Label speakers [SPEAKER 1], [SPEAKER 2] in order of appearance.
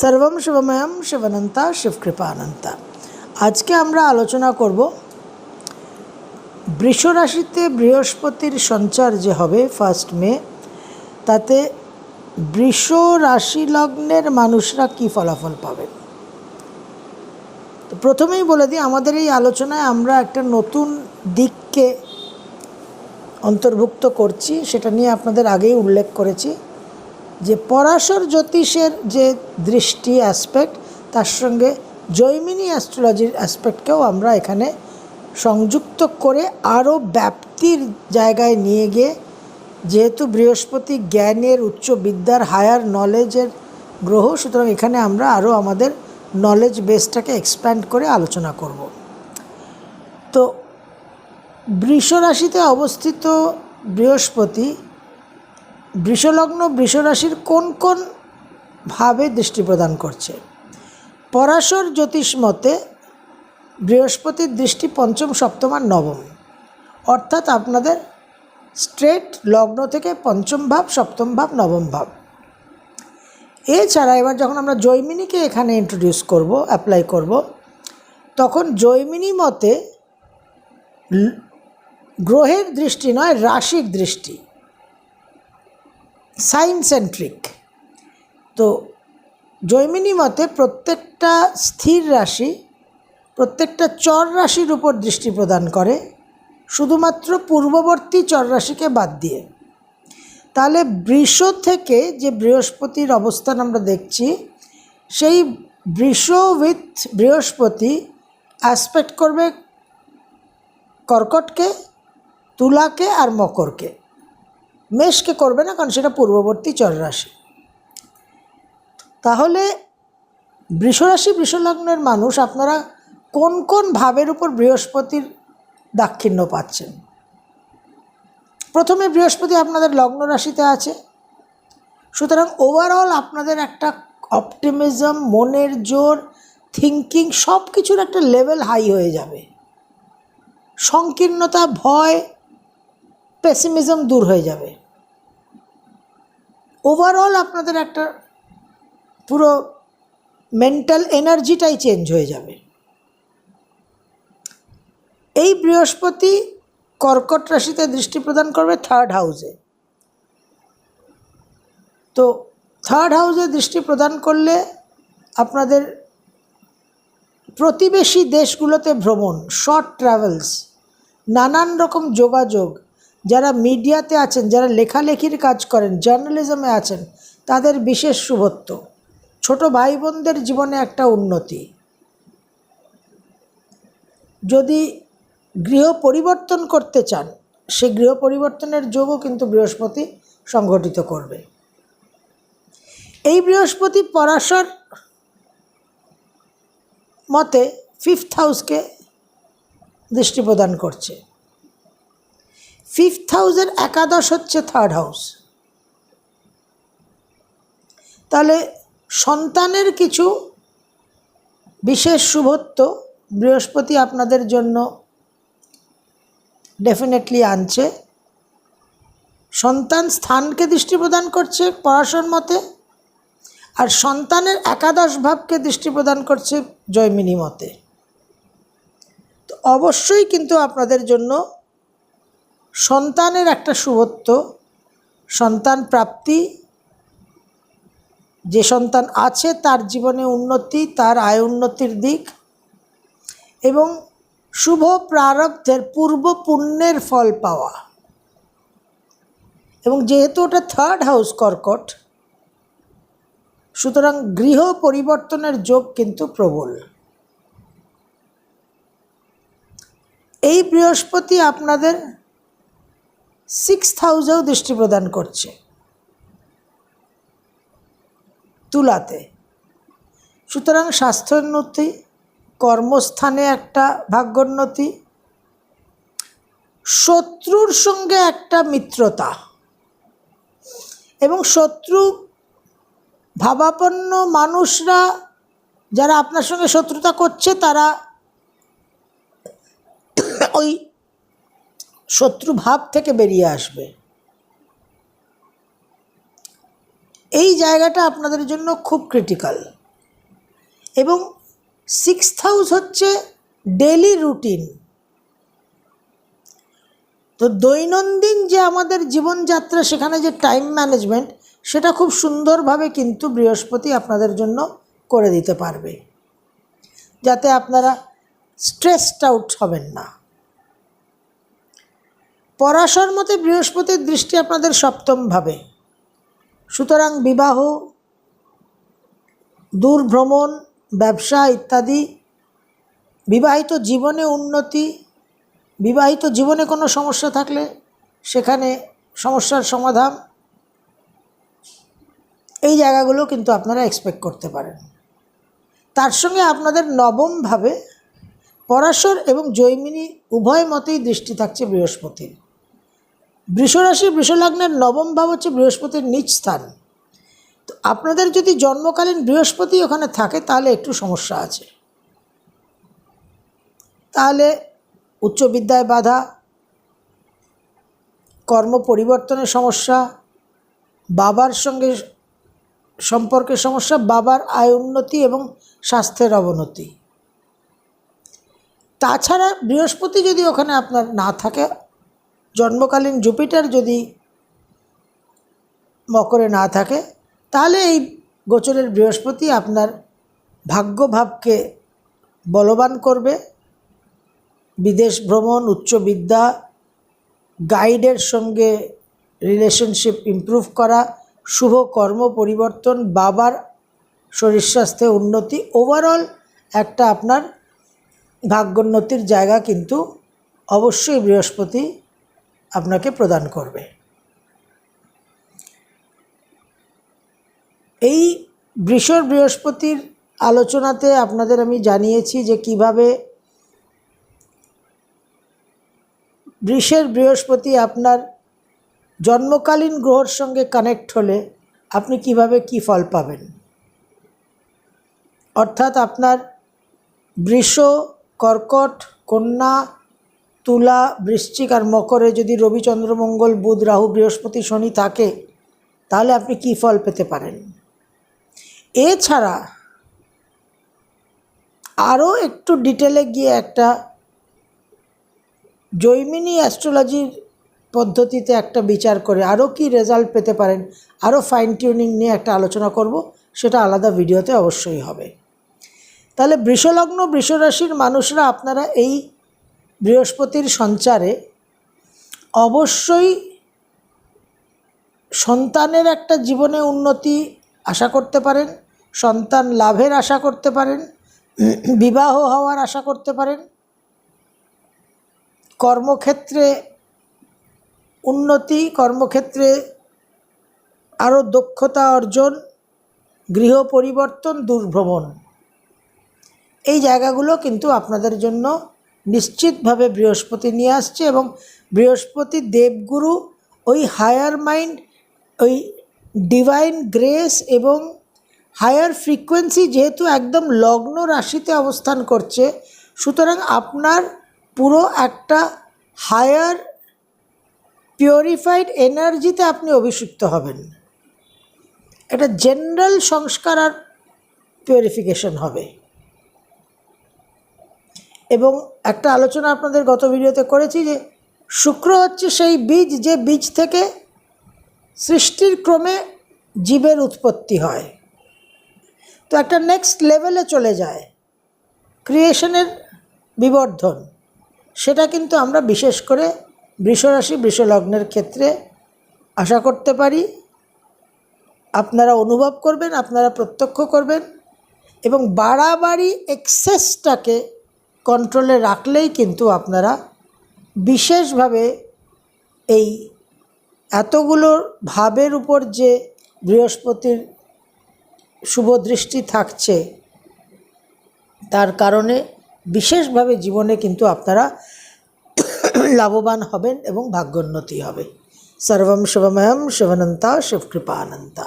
[SPEAKER 1] সর্বম শিবময়ম শিবনন্তা শিবকৃপানন্তা। আজকে আমরা আলোচনা করব বৃষ রাশিতে বৃহস্পতির সঞ্চার যে হবে ফার্স্ট মে, তাতে বৃষ রাশি লগ্নের মানুষরা কি ফলাফল পাবেন প্রথমেই বলে দিই, আমাদের এই আলোচনায় আমরা একটা নতুন দিককে অন্তর্ভুক্ত করছি, সেটা নিয়ে আপনাদের আগেই উল্লেখ করেছি। যে পরাশর জ্যোতিষের যে দৃষ্টি অ্যাসপেক্ট তার সঙ্গে জৈমিনী অ্যাস্ট্রোলজির অ্যাসপেক্টকেও আমরা এখানে সংযুক্ত করে আরও ব্যাপ্তির জায়গায় নিয়ে গিয়ে, যেহেতু বৃহস্পতি জ্ঞানের উচ্চ বিদ্যার হায়ার নলেজের গ্রহ, সুতরাং এখানে আমরা আরও আমাদের নলেজ বেসটাকে এক্সপ্যান্ড করে আলোচনা করব। তো বৃষ রাশিতে অবস্থিত বৃহস্পতি বৃষলগ্ন বৃষরাশির কোন কোন ভাবে দৃষ্টি প্রদান করছে? পরাশর জ্যোতিষ মতে বৃহস্পতির দৃষ্টি পঞ্চম, সপ্তম আর নবম। অর্থাৎ আপনাদের স্ট্রেট লগ্ন থেকে পঞ্চম ভাব, সপ্তম ভাব, নবম ভাব। এছাড়া এবার যখন আমরা জৈমিনীকে এখানে ইন্ট্রোডিউস করব অ্যাপ্লাই করব, তখন জৈমিনী মতে গ্রহের দৃষ্টি নয়, রাশির দৃষ্টি। সাইন সেন্ট্রিক তো জৈমিনী মতে প্রত্যেকটা স্থির রাশি, প্রত্যেকটা চর রাশির উপর দৃষ্টি প্রদান করে, শুধুমাত্র পূর্ববর্তী চর রাশিকে বাদ দিয়ে। তাহলে বৃষ থেকে যে বৃহস্পতির অবস্থান আমরা দেখছি, সেই বৃষ উইথ বৃহস্পতি অ্যাসপেক্ট করবে কর্কটকে, তুলাকে আর মকরকে। মেষকে করবে না, কারণ সেটা পূর্ববর্তী চররাশি তাহলে বৃষরাশি বৃষলগ্নের মানুষ আপনারা কোন কোন ভাবের উপর বৃহস্পতির দাক্ষিণ্য পাচ্ছেন? প্রথমে বৃহস্পতি আপনাদের লগ্ন রাশিতে আছে। সুতরাং ওভারঅল আপনাদের একটা অপটিমিজম মনের জোর থিঙ্কিং সব কিছুর একটা লেভেল হাই হয়ে যাবে। সংকীর্ণতা, ভয় পেসিমিজম দূর হয়ে যাবে। ওভারঅল আপনাদের একটা পুরো মেন্টাল এনার্জিটাই চেঞ্জ হয়ে যাবে। এই বৃহস্পতি কর্কট রাশিতে দৃষ্টি প্রদান করবে থার্ড হাউসে তো থার্ড হাউসে দৃষ্টি প্রদান করলে আপনাদের প্রতিবেশী দেশগুলোতে ভ্রমণ শর্ট ট্রাভেলস নানান রকম যোগাযোগ যারা মিডিয়াতে আছেন, যারা লেখালেখির কাজ করেন জার্নালিজমে আছেন, তাদের বিশেষ শুভত্ব। ছোট ভাই বোনদের জীবনে একটা উন্নতি। যদি গৃহ পরিবর্তন করতে চান, সে গৃহ পরিবর্তনের যোগও কিন্তু বৃহস্পতি সংগঠিত করবে। এই বৃহস্পতি পরাশর মতে ফিফথ হাউসকে দৃষ্টি প্রদান করছে। ফিফথ হাউসের একাদশ হচ্ছে থার্ড হাউস তাহলে সন্তানের কিছু বিশেষ শুভত্ব বৃহস্পতি আপনাদের জন্য ডেফিনেটলি আনছে। সন্তান স্থানকে দৃষ্টি প্রদান করছে পড়াশোর মতে, আর সন্তানের একাদশ ভাবকে দৃষ্টি প্রদান করছে জয়মিনী মতে। তো অবশ্যই কিন্তু আপনাদের জন্য সন্তানের একটা শুভত্ব, সন্তান প্রাপ্তি, যে সন্তান আছে তার জীবনে উন্নতি, তার আয় উন্নতির দিক এবং শুভ প্রারব্ধের পূর্ব পুণ্যের ফল পাওয়া। এবং যেহেতু ওটা থার্ড হাউস কর্কট, সুতরাং গৃহ পরিবর্তনের যোগ কিন্তু প্রবল। এই বৃহস্পতি আপনাদের সিক্স হাউসেও দৃষ্টি প্রদান করছে। তুলাতে। সুতরাং স্বাস্থ্যোন্নতি, কর্মস্থানে একটা ভাগ্যোন্নতি, শত্রুর সঙ্গে একটা মিত্রতা এবং শত্রু ভাবাপন্ন মানুষরা যারা আপনার সঙ্গে শত্রুতা করছে, তারা ওই শত্রু ভাব থেকে বেরিয়ে আসবে। এই জায়গাটা আপনাদের জন্য খুব ক্রিটিক্যাল এবং সিক্স হাউস হচ্ছে ডেলি রুটিন তো দৈনন্দিন যে আমাদের জীবনযাত্রা, সেখানে যে টাইম ম্যানেজমেন্ট সেটা খুব সুন্দরভাবে কিন্তু বৃহস্পতি আপনাদের জন্য করে দিতে পারবে। যাতে আপনারা স্ট্রেসড আউট হবেন না। পরাশর মতে বৃহস্পতির দৃষ্টি আপনাদের সপ্তমভাবে সুতরাং বিবাহ দূর ভ্রমণ ব্যবসা ইত্যাদি, বিবাহিত জীবনে উন্নতি, বিবাহিত জীবনে কোনো সমস্যা থাকলে সেখানে সমস্যার সমাধান। এই জায়গাগুলো কিন্তু আপনারা এক্সপেক্ট করতে পারেন। তার সঙ্গে আপনাদের নবমভাবে পরাশর এবং জৈমিনী উভয় মতেই দৃষ্টি থাকছে বৃহস্পতির। বৃষরাশি, বৃষলগ্নের নবম ভাব হচ্ছে বৃহস্পতির নিচ স্থান। তো আপনাদের যদি জন্মকালীন বৃহস্পতি ওখানে থাকে, তাহলে একটু সমস্যা আছে। তাহলে উচ্চ বিদ্যায় বাধা, কর্ম পরিবর্তনের সমস্যা, বাবার সঙ্গে সম্পর্কের সমস্যা, বাবার আয় উন্নতি এবং স্বাস্থ্যের অবনতি। তাছাড়া বৃহস্পতি যদি ওখানে আপনার না থাকে জন্মকালীন জুপিটার যদি মকরে না থাকে, তাহলে এই গোচরের বৃহস্পতি আপনার ভাগ্যভাবকে বলবান করবে। বিদেশ ভ্রমণ, উচ্চ বিদ্যা, গাইডের সঙ্গে রিলেশনশিপ ইমপ্রুভ করা, শুভ কর্ম পরিবর্তন, বাবার শরীর স্বাস্থ্যে উন্নতি, ওভারঅল একটা আপনার ভাগ্যোন্নতির জায়গা কিন্তু অবশ্যই বৃহস্পতি আপনাকে প্রদান করবে। এই বৃষর বৃহস্পতির আলোচনাতে আপনাদের আমি জানিয়েছি যে কীভাবে বৃষের বৃহস্পতি আপনার জন্মকালীন গ্রহর সঙ্গে কানেক্ট হলে আপনি কীভাবে কি ফল পাবেন। অর্থাৎ আপনার বৃষ, কর্কট, কন্যা তুলা বৃশ্চিক আর মকরে যদি রবি চন্দ্রমঙ্গল বুধ, রাহু, বৃহস্পতি, শনি থাকে, তাহলে আপনি কী ফল পেতে পারেন? এছাড়া আরও একটু ডিটেলে গিয়ে একটা জৈমিনী অ্যাস্ট্রোলজির পদ্ধতিতে একটা বিচার করে আরও কি রেজাল্ট পেতে পারেন, আরও ফাইন টিউনিং নিয়ে একটা আলোচনা করব, সেটা আলাদা ভিডিওতে অবশ্যই হবে। তাহলে বৃষলগ্ন, বৃষরাশির মানুষরা আপনারা এই বৃহস্পতির সঞ্চারে অবশ্যই সন্তানের একটা জীবনে উন্নতি আশা করতে পারেন, সন্তান লাভের আশা করতে পারেন, বিবাহ হওয়ার আশা করতে পারেন, কর্মক্ষেত্রে উন্নতি, কর্মক্ষেত্রে আরও দক্ষতা অর্জন, গৃহ পরিবর্তন, দুর্ভ্রমণ। এই জায়গাগুলো কিন্তু আপনাদের জন্য নিশ্চিতভাবে বৃহস্পতি নিয়ে আসছে এবং বৃহস্পতি দেবগুরু, ওই হায়ার মাইন্ড ওই ডিভাইন গ্রেস এবং হায়ার ফ্রিকোয়েন্সি যেহেতু একদম লগ্ন রাশিতে অবস্থান করছে, সুতরাং আপনার পুরো একটা হায়ার পিওরিফাইড এনার্জিতে আপনি অভিষিক্ত হবেন। এটা জেনারেল সংস্কার আর পিওরিফিকেশন হবে। এবং একটা আলোচনা আপনাদের গত ভিডিওতে করেছি যে শুক্র হচ্ছে সেই বীজ যে বীজ থেকে সৃষ্টির ক্রমে জীবের উৎপত্তি হয়। তো একটা নেক্সট লেভেলে চলে যায় ক্রিয়েশনের বিবর্ধন। সেটা কিন্তু আমরা বিশেষ করে বৃষরাশি, বৃষলগ্নের ক্ষেত্রে আশা করতে পারি। আপনারা অনুভব করবেন, আপনারা প্রত্যক্ষ করবেন এবং বাড়াবাড়ি এক্সেসটাকে কন্ট্রোলে রাখলেই কিন্তু আপনারা বিশেষভাবে এই এতগুলো ভাবের উপর যে বৃহস্পতির শুভ দৃষ্টি থাকছে, তার কারণে বিশেষভাবে জীবনে কিন্তু আপনারা লাভবান হবেন এবং ভাগ্যোন্নতি হবে। সর্বম শুভময়ম, শুভনন্তা শিবকৃপানন্তা